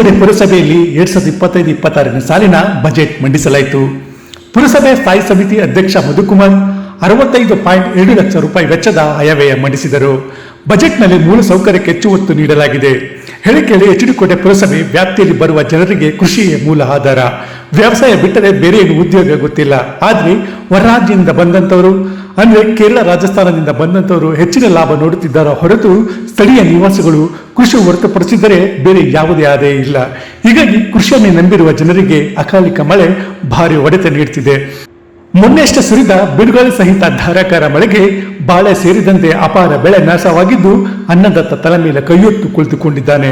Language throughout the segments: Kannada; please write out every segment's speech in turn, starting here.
ಎಚ್ಡಿಕೋಟೆ ಪುರಸಭೆಯಲ್ಲಿ ಎರಡ್ ಸಾವಿರದ ಇಪ್ಪತ್ತೈದು, ಇಪ್ಪತ್ತಾರನೇ ಸಾಲಿನ ಬಜೆಟ್ ಮಂಡಿಸಲಾಯಿತು. ಪುರಸಭೆ ಸ್ಥಾಯಿ ಸಮಿತಿ ಅಧ್ಯಕ್ಷ ಮಧುಕುಮಾರ್ ಅರವತ್ತೈದು ಪಾಯಿಂಟ್ ಎರಡು ಲಕ್ಷ ರೂಪಾಯಿ ವೆಚ್ಚದ ಆಯವ್ಯಯ ಮಂಡಿಸಿದರು. ಬಜೆಟ್ನಲ್ಲಿ ಮೂಲ ಸೌಕರ್ಯಕ್ಕೆ ಹೆಚ್ಚು ಒತ್ತು ನೀಡಲಾಗಿದೆ. ಹೇಳಿಕೆಯಲ್ಲಿ ಎಚ್ಡಿಕೋಟೆ ಪುರಸಭೆ ವ್ಯಾಪ್ತಿಯಲ್ಲಿ ಬರುವ ಜನರಿಗೆ ಕೃಷಿಯೇ ಮೂಲ ಆಧಾರ. ವ್ಯವಸಾಯ ಬಿಟ್ಟರೆ ಬೇರೆ ಏನು ಉದ್ಯೋಗ ಗೊತ್ತಿಲ್ಲ. ಆದರೆ ಹೊರರಾಜ್ಯದಿಂದ ಬಂದಂತವರು, ಅಂದ್ರೆ ಕೇರಳ, ರಾಜಸ್ಥಾನದಿಂದ ಬಂದಂತವರು ಹೆಚ್ಚಿನ ಲಾಭ ನೋಡುತ್ತಿದ್ದಾರ ಹೊರತು ಸ್ಥಳೀಯ ನಿವಾಸಿಗಳು ಕೃಷಿ ಹೊರತುಪಡಿಸಿದರೆ ಬೇರೆ ಯಾವುದೇ ಆದಾಯ ಇಲ್ಲ. ಹೀಗಾಗಿ ಕೃಷಿಯನ್ನು ನಂಬಿರುವ ಜನರಿಗೆ ಅಕಾಲಿಕ ಮಳೆ ಭಾರಿ ಹೊಡೆತ ನೀಡುತ್ತಿದೆ ಮೊನ್ನೆಷ್ಟು ಸುರಿದ ಬಿರುಗಾಳಿ ಸಹಿತ ಧಾರಾಕಾರ ಮಳೆಗೆ ಬಾಳೆ ಸೇರಿದಂತೆ ಅಪಾರ ಬೆಳೆ ನಾಶವಾಗಿದ್ದು ಅನ್ನದತ್ತ ತಲೆ ಮೇಲೆ ಕೈಯೊತ್ತು ಕುಳಿತುಕೊಂಡಿದ್ದಾನೆ.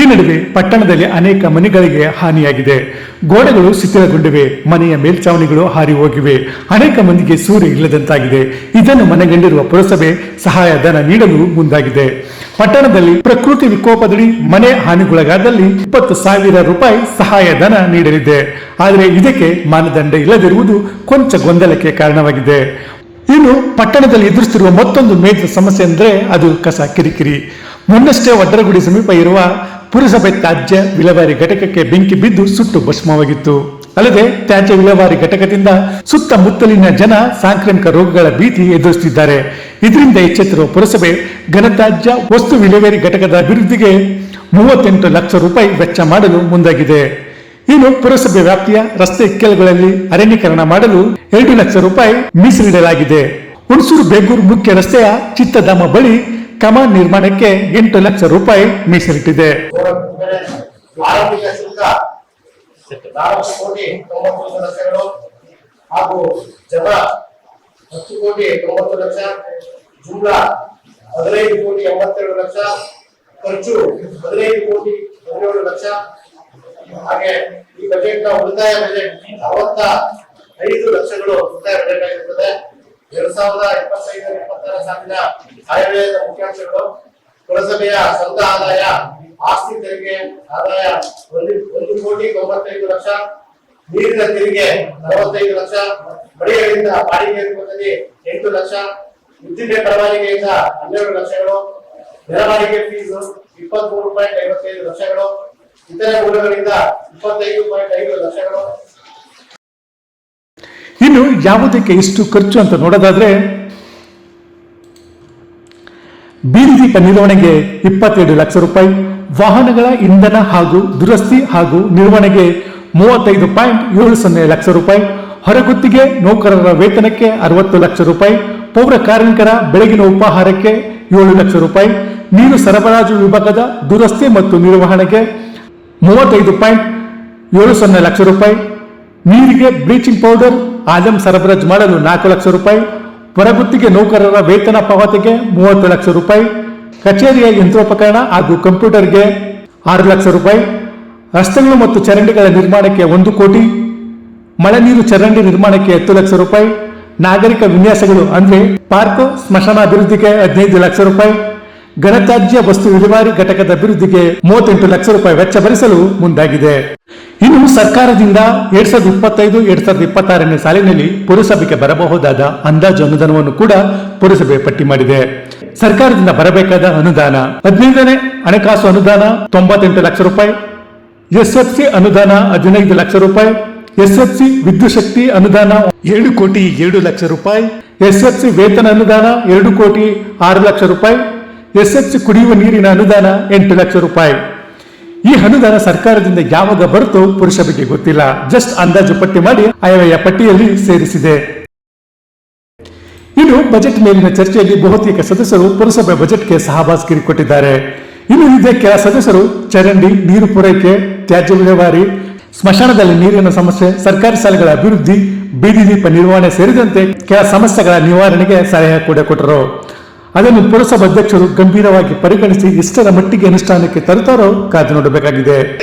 ಈ ನಡುವೆ ಪಟ್ಟಣದಲ್ಲಿ ಅನೇಕ ಮನೆಗಳಿಗೆ ಹಾನಿಯಾಗಿದೆ. ಗೋಡೆಗಳು ಶಿಥಿಲಗೊಂಡಿವೆ, ಮನೆಯ ಮೇಲ್ಛಾವಣಿಗಳು ಹಾರಿ ಹೋಗಿವೆ. ಅನೇಕ ಮಂದಿಗೆ ಸೂರ್ಯ ಇಲ್ಲದಂತಾಗಿದೆ. ಇದನ್ನು ಮನೆಗಂಡಿರುವ ಪುರಸಭೆ ಸಹಾಯಧನ ನೀಡಲು ಮುಂದಾಗಿದೆ. ಪಟ್ಟಣದಲ್ಲಿ ಪ್ರಕೃತಿ ವಿಕೋಪದಡಿ ಮನೆ ಹಾನಿಗೊಳಗಾದಲ್ಲಿ ಇಪ್ಪತ್ತು ಸಾವಿರ ರೂಪಾಯಿ ಸಹಾಯಧನ ನೀಡಲಿದೆ. ಆದರೆ ಇದಕ್ಕೆ ಮಾನದಂಡ ಇಲ್ಲದಿರುವುದು ಕೊಂಚ ಗೊಂದಲಕ್ಕೆ ಕಾರಣವಾಗಿದೆ. ಇನ್ನು ಪಟ್ಟಣದಲ್ಲಿ ಎದುರಿಸುತ್ತಿರುವ ಮತ್ತೊಂದು ಮೇಜರ್ ಸಮಸ್ಯೆ ಅಂದ್ರೆ ಅದು ಕಸ ಕಿರಿಕಿರಿ. ಮೊನ್ನಷ್ಟೇ ಒಡ್ಡರಗುಡಿ ಸಮೀಪ ಇರುವ ಪುರಸಭೆ ತ್ಯಾಜ್ಯ ವಿಲೇವಾರಿ ಘಟಕಕ್ಕೆ ಬೆಂಕಿ ಬಿದ್ದು ಸುಟ್ಟು ಭಸ್ಮವಾಗಿತ್ತು. ಅಲ್ಲದೆ ತ್ಯಾಜ್ಯ ವಿಲೇವಾರಿ ಘಟಕದಿಂದ ಸುತ್ತಮುತ್ತಲಿನ ಜನ ಸಾಂಕ್ರಾಮಿಕ ರೋಗಗಳ ಭೀತಿ ಎದುರಿಸುತ್ತಿದ್ದಾರೆ. ಇದರಿಂದ ಎಚ್ಚೆತ್ತಿರುವ ಪುರಸಭೆ ಘನತ್ಯಾಜ್ಯ ವಸ್ತು ವಿಲೇವಾರಿ ಘಟಕದ ಅಭಿವೃದ್ಧಿಗೆ ಮೂವತ್ತೆಂಟು ಲಕ್ಷ ರೂಪಾಯಿ ವೆಚ್ಚ ಮಾಡಲು ಮುಂದಾಗಿದೆ. ಇನ್ನು ಪುರಸಭೆ ವ್ಯಾಪ್ತಿಯ ರಸ್ತೆ ಇಕ್ಕೆಲುಗಳಲ್ಲಿ ಅರಣ್ಯೀಕರಣ ಮಾಡಲು ಎರಡು ಲಕ್ಷ ರೂಪಾಯಿ ಮೀಸಲಿಡಲಾಗಿದೆ. ಹುಣಸೂರು ಬೇಗೂರು ಮುಖ್ಯ ರಸ್ತೆಯ ಚಿತ್ತಧಾಮ ಬಳಿ ಕಮಾನ್ ನಿರ್ಮಾಣಕ್ಕೆ ಎಂಟು ಲಕ್ಷ ರೂಪಾಯಿ ಮೀಸಲಿಟ್ಟಿದೆ. ನಾಲ್ಕು ಕೋಟಿ ತೊಂಬತ್ತೊಂದು ಲಕ್ಷಗಳು ಹಾಗೂ ಜನ ಹತ್ತು ಕೋಟಿ ತೊಂಬತ್ತು ಲಕ್ಷ, ಜುಮ್ಲಾ ಹದಿನೈದು ಕೋಟಿ ಎಂಬತ್ತೆರಡು ಲಕ್ಷ, ಖರ್ಚು ಹದಿನೈದು ಕೋಟಿ ಹದಿನೇಳು ಲಕ್ಷ. ಹಾಗೆ ಈ ಬಜೆಟ್ನ ಉಳಿತಾಯ ಬಜೆಟ್ ಅರವತ್ತ ಐದು ಲಕ್ಷಗಳು ಉಳಿತಾಯ ಬಜೆಟ್ ಆಗಿರುತ್ತದೆ ಎರಡ್ ಸಾವಿರದ ಇಪ್ಪತ್ತೈದು ಇಪ್ಪತ್ತರ ಸಾಲಿನ ಆಯವ್ಯಯದ ಮುಖ್ಯಾಂಶಗಳು. ಪುರಸಭೆಯ ಸ್ವಂತ ಆದಾಯ ಆಸ್ತಿ ತೆರಿಗೆ ಆದಾಯ ಒಂದು ಒಂದು ಕೋಟಿ ತೊಂಬತ್ತೈದು ಲಕ್ಷ, ನೀರಿನ ತೆರಿಗೆ ನಲವತ್ತೈದು ಲಕ್ಷ ಮಳೆಗಳಿಂದ ಬಾಡಿಗೆ ರೂಪದಲ್ಲಿ ಎಂಟು ಲಕ್ಷ ವಿದ್ಯುತ್ ಪರವಾನಿಗೆಯಿಂದ ಹನ್ನೆರಡು ಲಕ್ಷಗಳು ನೆರವಾಣಿಗೆ ಫೀಸ್ ಇಪ್ಪತ್ಮೂರು ಪಾಯಿಂಟ್ ಐವತ್ತೈದು ಲಕ್ಷಗಳು, ಇತರೆ ಮೂಲಗಳಿಂದ ಇಪ್ಪತ್ತೈದು ಪಾಯಿಂಟ್ ಐದು ಲಕ್ಷಗಳು. ಇನ್ನು ಯಾವುದಕ್ಕೆ ಇಷ್ಟು ಖರ್ಚು ಅಂತ ನೋಡೋದಾದ್ರೆ ದೀಪ ನಿರ್ವಹಣೆಗೆ ಇಪ್ಪತ್ತೆರಡು ಲಕ್ಷ ರೂಪಾಯಿ, ವಾಹನಗಳ ಇಂಧನ ಹಾಗೂ ದುರಸ್ತಿ ಹಾಗೂ ನಿರ್ವಹಣೆಗೆ ಮೂವತ್ತೈದು ಪಾಯಿಂಟ್ ಏಳು ಸೊನ್ನೆ ಲಕ್ಷ ರೂಪಾಯಿ, ಹೊರಗುತ್ತಿಗೆ ನೌಕರರ ವೇತನಕ್ಕೆ ಅರವತ್ತು ಲಕ್ಷ ರೂಪಾಯಿ, ಪೌರ ಕಾರ್ಮಿಕರ ಬೆಳಗಿನ ಉಪಹಾರಕ್ಕೆ ಏಳು ಲಕ್ಷ ರೂಪಾಯಿ, ನೀರು ಸರಬರಾಜು ವಿಭಾಗದ ದುರಸ್ತಿ ಮತ್ತು ನಿರ್ವಹಣೆಗೆ ಮೂವತ್ತೈದು ಪಾಯಿಂಟ್ ಏಳು ಸೊನ್ನೆ ಲಕ್ಷ ರೂಪಾಯಿ, ನೀರಿಗೆ ಬ್ಲೀಚಿಂಗ್ ಪೌಡರ್, ಆಲಂ ಸರಬರಾಜು ಮಾಡಲು ನಾಲ್ಕು ಲಕ್ಷ ರೂಪಾಯಿ ಹೊರಗುತ್ತಿಗೆ ನೌಕರರ ವೇತನ ಪಾವತಿಗೆ ಮೂವತ್ತು ಲಕ್ಷ ರೂಪಾಯಿ, ಕಚೇರಿಯ ಯಂತ್ರೋಪಕರಣ ಹಾಗೂ ಕಂಪ್ಯೂಟರ್ಗೆ ಆರು ಲಕ್ಷ ರೂಪಾಯಿ, ರಸ್ತೆಗಳು ಮತ್ತು ಚರಂಡಿಗಳ ನಿರ್ಮಾಣಕ್ಕೆ ಒಂದು ಕೋಟಿ, ಮಳೆ ನೀರು ಚರಂಡಿ ನಿರ್ಮಾಣಕ್ಕೆ ಹತ್ತು ಲಕ್ಷ ರೂಪಾಯಿ, ನಾಗರಿಕ ವಿನ್ಯಾಸಗಳು ಅಂದ್ರೆ ಪಾರ್ಕ್, ಸ್ಮಶಾನ ಅಭಿವೃದ್ಧಿಗೆ ಹದಿನೈದು ಲಕ್ಷ ರೂಪಾಯಿ, ಘನತ್ಯಾಜ್ಯ ವಸ್ತು ವಿಲೇವಾರಿ ಘಟಕದ ಅಭಿವೃದ್ಧಿಗೆ ಮೂವತ್ತೆಂಟು ಲಕ್ಷ ರೂಪಾಯಿ ವೆಚ್ಚ ಭರಿಸಲು ಮುಂದಾಗಿದೆ. ಇನ್ನು ಸರ್ಕಾರದಿಂದ ಎರಡ್ ಸಾವಿರದ ಇಪ್ಪತ್ತೈದು, ಎರಡ್ ಸಾವಿರದ ಇಪ್ಪತ್ತಾರನೇ ಸಾಲಿನಲ್ಲಿ ಪುರಸಭೆಗೆ ಬರಬಹುದಾದ ಅಂದಾಜು ಅನುದಾನವನ್ನು ಕೂಡ ಪುರಸಭೆ ಪಟ್ಟಿ ಮಾಡಿದೆ. ಸರ್ಕಾರದಿಂದ ಬರಬೇಕಾದ ಅನುದಾನ ಹದಿನೈದನೇ ಹಣಕಾಸು ಅನುದಾನ ತೊಂಬತ್ತೆಂಟು ಲಕ್ಷ ರೂಪಾಯಿ ಎಸ್ಎಫ್ಸಿ ಅನುದಾನ ಹದಿನೈದು ಲಕ್ಷ ರೂಪಾಯಿ ಎಸ್ಎಫ್ಸಿ ವಿದ್ಯುತ್ ಶಕ್ತಿ ಅನುದಾನ ಏಳು ಕೋಟಿ ಏಳು ಲಕ್ಷ ರೂಪಾಯಿ ಎಸ್ಎಫ್ಸಿ ವೇತನ ಅನುದಾನ ಎರಡು ಕೋಟಿ ಆರು ಲಕ್ಷ ರೂಪಾಯಿ ಎಸ್ಎಫ್ಸಿ ಕುಡಿಯುವ ನೀರಿನ ಅನುದಾನ ಎಂಟು ಲಕ್ಷ ರೂಪಾಯಿ. ಈ ಅನುದಾನ ಸರ್ಕಾರದಿಂದ ಯಾವಾಗ ಬರುತ್ತೋ ಪುರಸಭೆಗೆ ಗೊತ್ತಿಲ್ಲ. ಜಸ್ಟ್ ಅಂದಾಜು ಪಟ್ಟಿ ಮಾಡಿ ಆಯವ್ಯಯ ಪಟ್ಟಿಯಲ್ಲಿ ಸೇರಿಸಿದೆ. ಇನ್ನು ಬಜೆಟ್ ಮೇಲಿನ ಚರ್ಚೆಯಲ್ಲಿ ಬಹುತೇಕ ಸದಸ್ಯರು ಪುರಸಭೆ ಬಜೆಟ್ಗೆ ಸಹಭಾಗಿರಿ ಕೊಟ್ಟಿದ್ದಾರೆ ಇನ್ನು ಇದೇ ಕೆಲ ಸದಸ್ಯರು ಚರಂಡಿ, ನೀರು ಪೂರೈಕೆ, ತ್ಯಾಜ್ಯ ವಿಲೇವಾರಿ, ಸ್ಮಶಾನದಲ್ಲಿ ನೀರಿನ ಸಮಸ್ಯೆ, ಸರ್ಕಾರಿ ಶಾಲೆಗಳ ಅಭಿವೃದ್ಧಿ, ಬೀದಿ ದೀಪ ನಿರ್ವಹಣೆ ಸೇರಿದಂತೆ ಕೆಲ ಸಮಸ್ಯೆಗಳ ನಿವಾರಣೆಗೆ ಸಲಹೆ ಕೂಡ ಕೊಟ್ಟರು. ಅದನ್ನು ಪುರಸಭಾ ಅಧ್ಯಕ್ಷರು ಗಂಭೀರವಾಗಿ ಪರಿಗಣಿಸಿ ಇಷ್ಟರ ಮಟ್ಟಿಗೆ ಅನುಷ್ಠಾನಕ್ಕೆ ತರುತ್ತಾರೋ ಕಾದು ನೋಡಬೇಕಾಗಿದೆ ಅಲ್ಲಿ.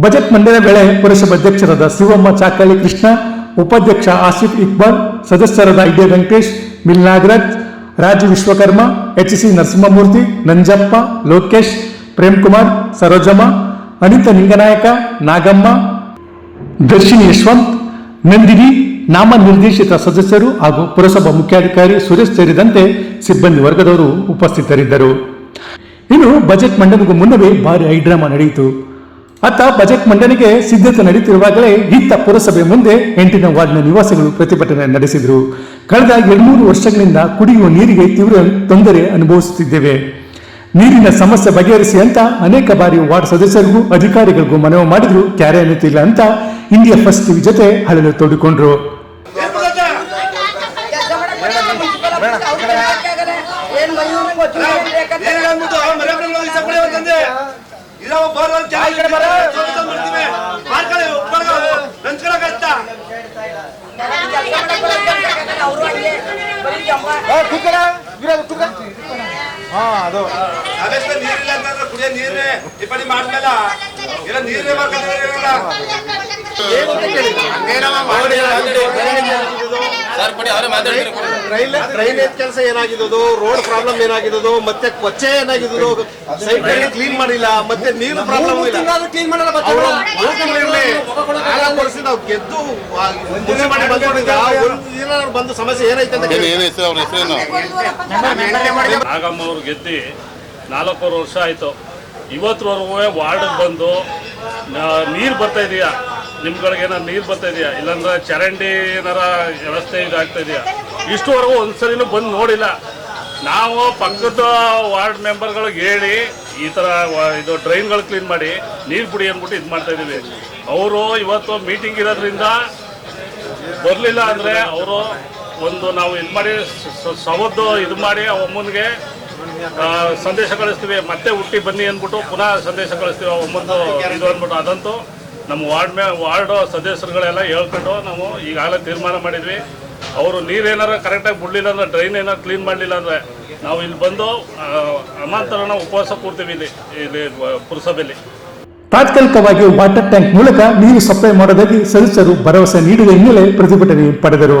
ಬಜೆಟ್ ಮಂಡನೆ ವೇಳೆ ಪುರಸಭಾ ಅಧ್ಯಕ್ಷರಾದ ಶಿವಮ್ಮ ಚಾಕಳಿ ಕೃಷ್ಣ ಉಪಾಧ್ಯಕ್ಷ ಆಸಿಫ್ ಇಕ್ಬಾಲ್, ಸದಸ್ಯರಾದ ಐಡಿ ವೆಂಕಟೇಶ್ ಮಿಲ್ ನಾಗರಾಜ್ ರಾಜು ವಿಶ್ವಕರ್ಮ, ಎಚ್ ಸಿ ನರಸಿಂಹಮೂರ್ತಿ, ನಂಜಪ್ಪ, ಲೋಕೇಶ್ ಪ್ರೇಮ್ ಕುಮಾರ್ ಸರೋಜಮ್ಮ, ಅನಿತಾ ನಿಂಗನಾಯಕ ನಾಗಮ್ಮ, ದರ್ಶಿನಿ ಯಶವಂತ್, ನಂದಿನಿ ನಾಮ ನಿರ್ದೇಶಿತ ಸದಸ್ಯರು ಹಾಗೂ ಪುರಸಭಾ ಮುಖ್ಯಾಧಿಕಾರಿ ಸುರೇಶ್ ಸೇರಿದಂತೆ ಸಿಬ್ಬಂದಿ ವರ್ಗದವರು ಉಪಸ್ಥಿತರಿದ್ದರು. ಇನ್ನು ಬಜೆಟ್ ಮಂಡನೆಗೂ ಮುನ್ನವೇ ಭಾರಿ ಹೈಡ್ರಾಮಾ ನಡೆಯಿತು. ಅತ್ತ ಬಜೆಟ್ ಮಂಡನೆಗೆ ಸಿದ್ಧತೆ ನಡೆಯುತ್ತಿರುವಾಗಲೇ ಇತ್ತ ಪುರಸಭೆ ಮುಂದೆ ಎಂಟಿನ ವಾರ್ಡ್ನ ನಿವಾಸಿಗಳು ಪ್ರತಿಭಟನೆ ನಡೆಸಿದರು. ಕಳೆದ ಎರಡ್ಮೂರು ವರ್ಷಗಳಿಂದ ಕುಡಿಯುವ ನೀರಿಗೆ ತೀವ್ರ ತೊಂದರೆ ಅನುಭವಿಸುತ್ತಿದ್ದೇವೆ. ನೀರಿನ ಸಮಸ್ಯೆ ಬಗೆಹರಿಸಿ ಅಂತ ಅನೇಕ ಬಾರಿ ವಾರ್ಡ್ ಸದಸ್ಯರಿಗೂ ಅಧಿಕಾರಿಗಳಿಗೂ ಮನವಿ ಮಾಡಿದ್ರು. ಕ್ಯಾರೆ ಅನ್ನುತ್ತಿಲ್ಲ ಅಂತ ಇಂಡಿಯಾ ಫಸ್ಟ್ ಟಿವಿ ಜೊತೆ ಹಳಲು ತೋಡಿಕೊಂಡ್ರು ಏನ್ ಮಯೂರ್ ಗೊತ್ತಿಲ್ಲ ಏನಾಗ್ಬಿಟ್ಟು ಅವ್ರ ಮನೆ ಕಡೆ ಹೋಗಿ ಸಪ್ಲೈ ಹೋಗ್ತಂದೆ. ಇರೋ ಬೋರ್ವೆಲ್ ಜೋಡಿಸ್ಕೊಂಡ್ ಬರ್ತೀವಿ. ಮಾಡ್ಕೊಳ್ಳಿ, ಜಂಬ ನಾವೆಷ್ಟು ನೀರಿಲ್ಲ ಅಂತಂದ್ರೆ ಕುಡಿಯೋ ನೀರೇ ಟಿಪ್ಪಣಿ ಮಾಡ್ಮೇಲ ಇಲ್ಲ ನೀರೇ ಮಾಡ್ಕೊಂಡಿರಲ್ಲ ಡ್ರೈನೇಜ್ ಕೆಲಸ ಏನಾಗಿದ್ದು ರೋಡ್ ಪ್ರಾಬ್ಲಮ್ ಏನಾಗಿದ್ದು ಮತ್ತೆ ಕೊಚ್ಚೆ ಏನಾಗಿದ್ದು ಸೈಡ್ ಕ್ಲೀನ್ ಮಾಡಿಲ್ಲ ಮತ್ತೆ ನೀರು ಪ್ರಾಬ್ಲಮ್ ಆಗ ಕೊಡಿಸಿ ನಾವು ಗೆದ್ದು ಮಾಡಿ ಬಂದ್ಕೊಂಡಿದ್ದ ಬಂದು ಸಮಸ್ಯೆ ಏನೈತೆ ಅಂತ ಕೇಳಿ. ಏನು ಹೆಸರು ಅವ್ರ ಹೆಸರೇನು? ನಾಗಮ್ಮ ಅವ್ರು ಗೆದ್ದು ನಾಲ್ಕೂವರೆ ವರ್ಷ ಆಯಿತು. ಇವತ್ತರವರೆಗೂ ವಾರ್ಡ್ ಬಂದು ನೀರು ಬರ್ತಾ ಇದೆಯಾ? ನಿಮ್ಗಳಿಗೆ ಏನಾರು ನೀರು ಬರ್ತಾ ಇದೆಯಾ? ಇಲ್ಲಾಂದ್ರೆ ಚರಂಡಿ ಏನಾರ ವ್ಯವಸ್ಥೆ ಇದಾಗ್ತಾ ಇದೆಯಾ? ಇಷ್ಟುವರೆಗೂ ಒಂದ್ಸರಿನೂ ಬಂದು ನೋಡಿಲ್ಲ. ನಾವು ಪಕ್ಕದ ವಾರ್ಡ್ ಮೆಂಬರ್ಗಳಿಗೆ ಹೇಳಿ, ಈ ಥರ ಇದು ಡ್ರೈನ್ಗಳು ಕ್ಲೀನ್ ಮಾಡಿ, ನೀರು ಬಿಡಿ ಅಂದ್ಬಿಟ್ಟು ಇದು ಮಾಡ್ತಾ ಇದ್ದೀವಿ ಅವರು ಇವತ್ತು ಮೀಟಿಂಗ್ ಇರೋದ್ರಿಂದ ಬರಲಿಲ್ಲ ಅಂದರೆ ಅವರು ಒಂದು ನಾವು ಇದು ಮಾಡಿ ಸವದ್ದು ಇದು ಮಾಡಿ ಆ ಅಮ್ಮನಿಗೆ ಸಂದೇಶ ಕಳಿಸ್ತೀವಿ. ಮತ್ತೆ ಹುಟ್ಟಿ ಬನ್ನಿ ಅಂದ್ಬಿಟ್ಟು ಪುನಃ ಸಂದೇಶ ಕಳಿಸ್ತೀವಿ ಒಮ್ಮೊಂದು ಇದು ಅಂದ್ಬಿಟ್ಟು. ಅದಂತೂ ನಮ್ಮ ವಾರ್ಡ್ ಮೇ ವಾರ್ಡು ಸದಸ್ಯರುಗಳೆಲ್ಲ ಹೇಳ್ಕೊಂಡು ನಾವು ಈಗಾಗಲೇ ತೀರ್ಮಾನ ಮಾಡಿದ್ವಿ. ಅವರು ನೀರೇನಾರು ಕರೆಕ್ಟಾಗಿ ಬಿಡಲಿಲ್ಲ ಅಂದರೆ, ಡ್ರೈನ್ ಏನಾರು ಕ್ಲೀನ್ ಮಾಡಲಿಲ್ಲ ಅಂದರೆ, ನಾವು ಇಲ್ಲಿ ಬಂದು ಅಮಾಂತರನ ಉಪವಾಸ ಕೂರ್ತೀವಿ ಇಲ್ಲಿ ಇಲ್ಲಿ ಪುರಸಭೆಯಲ್ಲಿ. ತಾತ್ಕಾಲಿಕವಾಗಿ ವಾಟರ್ ಟ್ಯಾಂಕ್ ಮೂಲಕ ನೀರು ಸಪ್ಲೈ ಮಾಡೋದಾಗಿ ಸದಸ್ಯರು ಭರವಸೆ ನೀಡಿದ ಹಿನ್ನೆಲೆ ಪ್ರತಿಭಟನೆ ಪಡೆದರು.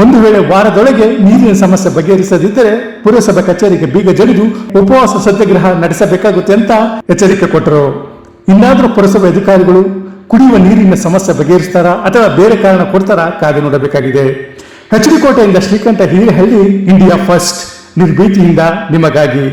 ಒಂದು ವೇಳೆ ವಾರದೊಳಗೆ ನೀರಿನ ಸಮಸ್ಯೆ ಬಗೆಹರಿಸದಿದ್ದರೆ ಪುರಸಭೆ ಕಚೇರಿಗೆ ಬೀಗ ಜಡಿದು ಉಪವಾಸ ಸತ್ಯಾಗ್ರಹ ನಡೆಸಬೇಕಾಗುತ್ತೆ ಅಂತ ಎಚ್ಚರಿಕೆ ಕೊಟ್ಟರು ಇನ್ನಾದರೂ ಪುರಸಭೆ ಅಧಿಕಾರಿಗಳು ಕುಡಿಯುವ ನೀರಿನ ಸಮಸ್ಯೆ ಬಗೆಹರಿಸ್ತಾರಾ ಅಥವಾ ಬೇರೆ ಕಾರಣ ಕೊಡ್ತಾರಾ ಕಾದು ನೋಡಬೇಕಾಗಿದೆ ಎಚ್ ಡಿ ಕೋಟೆಯಿಂದ ಶ್ರೀಕಂಠ ಹೇಳಿ ಇಂಡಿಯಾ ಫಸ್ಟ್ ನಿರ್ಭೀತಿಯಿಂದ ನಿಮಗಾಗಿ